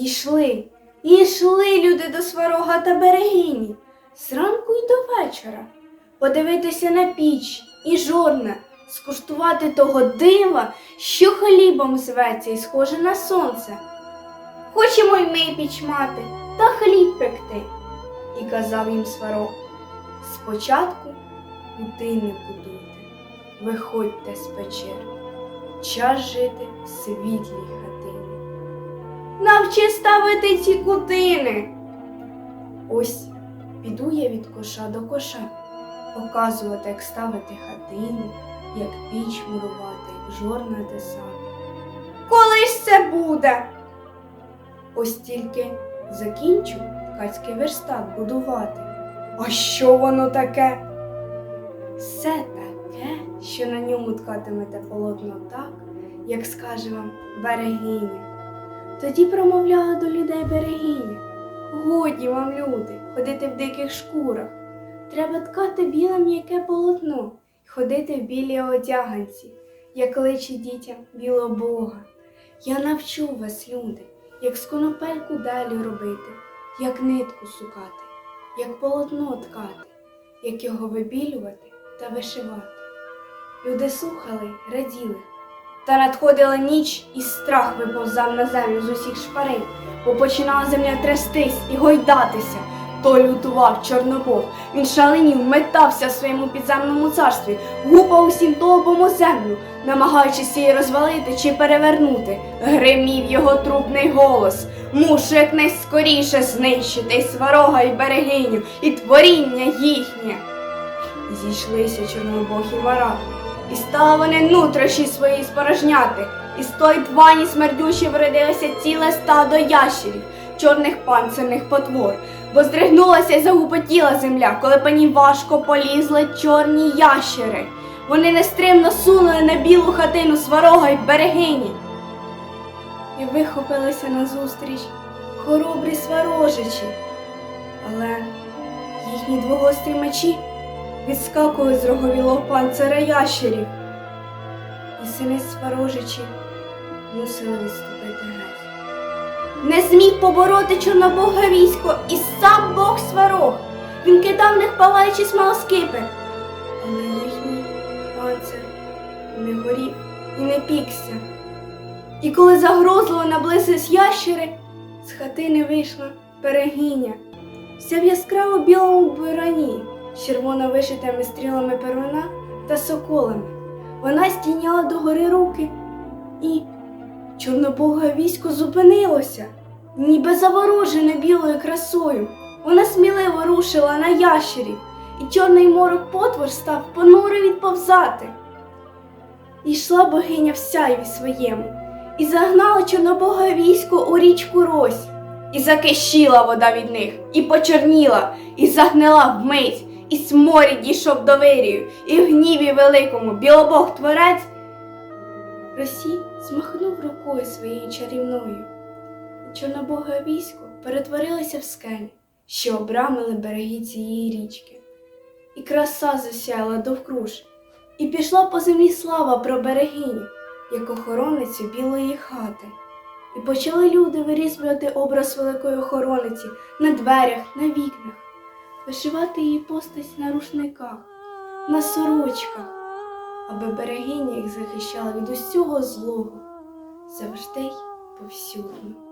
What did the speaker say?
Йшли, йшли люди до сварога та берегині, зранку й до вечора, подивитися на піч і жорна, скуштувати того дива, що хлібом зветься і схоже на сонце. Хочемо й ми піч мати та хліб пекти. І казав їм сварог. Спочатку будини будуйте, виходьте з печер, час жити в світлій хатині. Навчи ставити ці кутини. Ось піду я від коша до коша, показувати, як ставити хатину, як піч мурувати, як жорна тесати. Коли ж це буде? Ось тільки закінчу ткацький верстат будувати. А що воно таке? Все таке, що на ньому ткатимете полотно так, як скаже вам берегиня. Тоді промовляла до людей берегиня. Годі вам, люди, ходити в диких шкурах. Треба ткати біле м'яке полотно і ходити в білій одяганці, як кличе дітям білого Бога. Я навчу вас, люди, як з конопельку далі робити, як нитку сукати, як полотно ткати, як його вибілювати та вишивати. Люди слухали, раділи, та надходила ніч, і страх виповзав на землю з усіх шпарин, бо починала земля трястись і гойдатися. То лютував Чорнобог. Він шаленів, метався в своєму підземному царстві, гупав усім толбом землю, намагаючись її розвалити чи перевернути. Гримів його трупний голос. Мушу якнайскоріше знищити сварога і берегиню, і творіння їхнє. Зійшлися Чорнобог і Мара, і стали вони нутрощі свої спорожняти, і з тої твані смердючі вродилося ціле стадо ящерів, чорних панцирних потвор, бо здригнулася й загупотіла земля, коли по ній важко полізли чорні ящери. Вони нестримно сунули на білу хатину сварога й берегині. І вихопилися назустріч хоробрі сварожичі, але їхні двогострі мечі відскакували з роговілого панцира ящерів, і сини сварожичі мусили відступити геть. Не зміг побороти чорнобога військо і сам Бог сварог. Він кидав в них палаючі смолоскипи, але їхній панцир не горів і не пікся. І коли загрозливо наблизились ящери, з хатини вийшла берегиня, вся в яскраво білому вбиранні, червоно вишитими стрілами первина та соколами. Вона стійняла догори руки, і чорнобоге військо зупинилося, ніби заворожене білою красою. Вона сміливо рушила на ящерів, і чорний морок потвор став понуро відповзати. І йшла богиня в сяйві своєму, і загнала чорнобога військо у річку Рось, і закищила вода від них, і почорніла, і загнила вмить, і сморід дійшов до вирію, і в гніві великому білобог творець. Росій змахнув рукою своєю чарівною, чорнобоге військо перетворилося в скелі, що обрамили береги цієї річки, і краса засяяла довкруж, і пішла по землі слава про берегиню, як охороницю білої хати. І почали люди вирізблювати образ великої охорониці на дверях, на вікнах, вишивати її постать на рушниках, на сорочках, аби берегиня їх захищала від усього злого завжди й повсюдно.